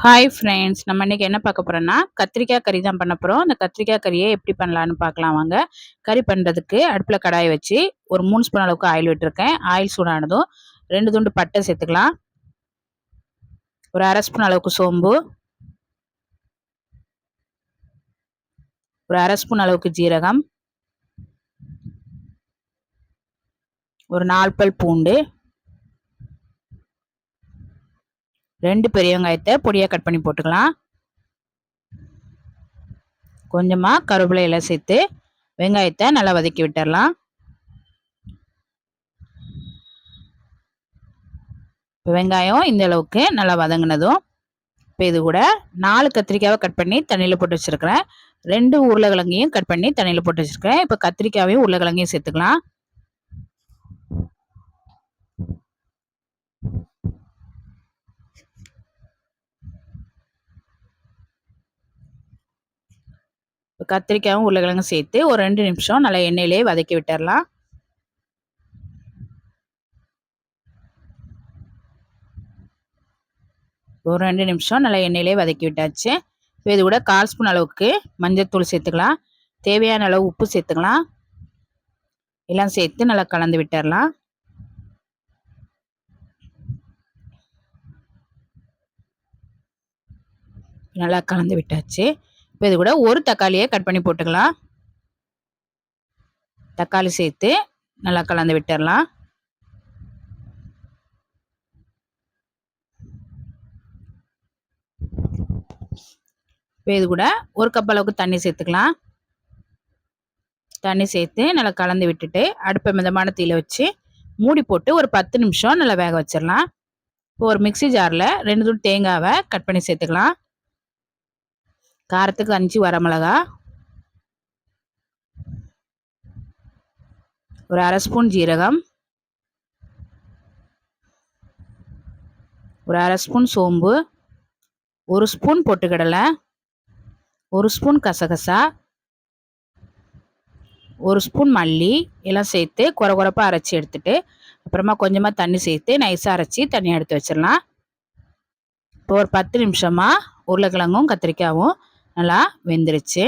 Hi friends நம்ம இன்றைக்கி என்ன பார்க்க போகிறோன்னா கத்திரிக்காய் கறி தான் பண்ண போகிறோம் அந்த கத்திரிக்காய் கறியை எப்படி பண்ணலான்னு பார்க்கலாம் வாங்க. கறி பண்ணுறதுக்கு அடுப்பில் கடாயை வச்சு ஒரு மூணு ஸ்பூன் அளவுக்கு ஆயில் விட்டுருக்கேன். ஆயில் சூடானதும் ரெண்டு துண்டு பட்டை சேர்த்துக்கலாம். ஒரு அரை ஸ்பூன் அளவுக்கு சோம்பு. ஒரு அரை ஸ்பூன் அளவுக்கு ஜீரகம். ஒரு நாலு பல் பூண்டு. ரெண்டு பெரிய வெங்காயத்தை பொடியாக கட் பண்ணி போட்டுக்கலாம். கொஞ்சமாக கருவேப்பிலை இலை சேர்த்து வெங்காயத்தை நல்லா வதக்கி விட்டுடலாம் இப்போ வெங்காயம் இந்த அளவுக்கு நல்லா வதங்கினதும் இப்போ இது கூட நாலு கத்திரிக்காவை கட் பண்ணி தண்ணியில் போட்டு வச்சுருக்கிறேன். ரெண்டு உருளைக்கிழங்கையும் கட் பண்ணி தண்ணியில் போட்டு வச்சுருக்கேன் இப்போ கத்திரிக்காவையும் உருளைக்கிழங்கையும் சேர்த்துக்கலாம். கத்திரிக்காயும் உருளைக்கிழங்கும் சேர்த்து ஒரு ரெண்டு நிமிஷம் நல்லா எண்ணெயிலே வதக்கி விட்டுடலாம் ஒரு ரெண்டு நிமிஷம் நல்லா எண்ணெயிலே வதக்கி விட்டாச்சு. இப்போ இது கூட கால் ஸ்பூன் அளவுக்கு மஞ்சத்தூள் சேர்த்துக்கலாம். தேவையான அளவு உப்பு சேர்த்துக்கலாம். எல்லாம் சேர்த்து நல்லா கலந்து விட்டுடலாம் நல்லா கலந்து விட்டாச்சு. இப்போ இது கூட ஒரு தக்காளியை கட் பண்ணி போட்டுக்கலாம். தக்காளி சேர்த்து நல்லா கலந்து விட்டுடலாம் இப்போ இது கூட ஒரு கப் அளவுக்கு தண்ணி சேர்த்துக்கலாம். தண்ணி சேர்த்து நல்லா கலந்து விட்டுட்டு அடுப்பை மிதமான தீயில் வச்சு மூடி போட்டு ஒரு பத்து நிமிஷம் நல்லா வேக வச்சிடலாம். இப்போ ஒரு மிக்சி ஜாரில் ரெண்டு தூள் தேங்காவை கட் பண்ணி சேர்த்துக்கலாம். காரத்துக்கு அஞ்சு வரமிளகா ஒரு அரை ஸ்பூன் ஜீரகம். ஒரு அரை ஸ்பூன் சோம்பு. ஒரு ஸ்பூன் பொட்டுக்கடலை. ஒரு ஸ்பூன் கசகசா. ஒரு ஸ்பூன் மல்லி. எல்லாம் சேர்த்து குறை குறைப்பாக அரைச்சி எடுத்துட்டு அப்புறமா கொஞ்சமாக தண்ணி சேர்த்து நைஸாக அரைச்சி தண்ணி எடுத்து வச்சிடலாம். இப்போ ஒரு பத்து நிமிஷமாக உருளைக்கிழங்கும் கத்திரிக்காயும் நல்லா வெந்துருச்சு.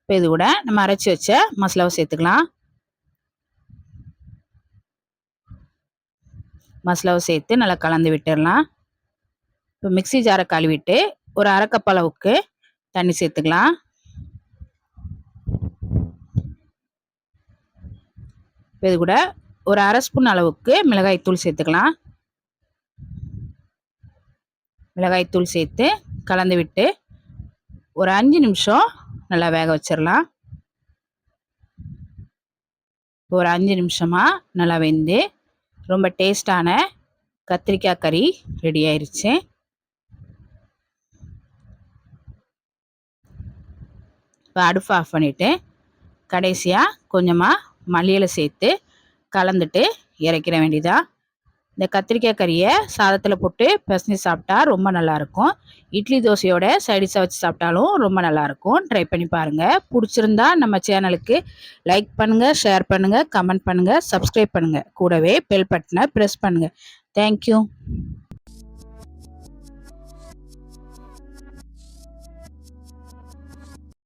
இப்போ இது கூட நம்ம அரைச்சி வச்ச மசாலாவை சேர்த்துக்கலாம். மசாலாவை சேர்த்து நல்லா கலந்து விட்டுடலாம் இப்போ மிக்சி ஜாரை கழுவிட்டு ஒரு அரை அளவுக்கு தண்ணி சேர்த்துக்கலாம். இப்போ இது கூட ஒரு அரை ஸ்பூன் அளவுக்கு மிளகாய் தூள் சேர்த்துக்கலாம். மிளகாய்த்தூள் சேர்த்து கலந்து விட்டு ஒரு அஞ்சு நிமிஷம் நல்லா வேக வச்சிடலாம். ஒரு அஞ்சு நிமிஷமாக நல்லா வெந்து ரொம்ப டேஸ்டான கத்திரிக்காய் கறி ரெடி ஆயிடுச்சு இப்போ அடுப்பு ஆஃப் பண்ணிவிட்டு கடைசியாக கொஞ்சமாக மல்லியில் சேர்த்து கலந்துட்டு இறக்கிற வேண்டியதாக இந்த கத்திரிக்காய் கறியை சாதத்தில் போட்டு பிசைஞ்சு சாப்பிட்டா ரொம்ப நல்லாயிருக்கும். இட்லி தோசையோட சைடிஷாக வச்சு சாப்பிட்டாலும் ரொம்ப நல்லாயிருக்கும். ட்ரை பண்ணி பாருங்கள் பிடிச்சிருந்தா நம்ம சேனலுக்கு லைக் பண்ணுங்கள் ஷேர் பண்ணுங்கள் கமெண்ட் பண்ணுங்கள் சப்ஸ்கிரைப் பண்ணுங்கள் கூடவே பெல் பட்டனை ப்ரெஸ் பண்ணுங்கள் தேங்க்யூ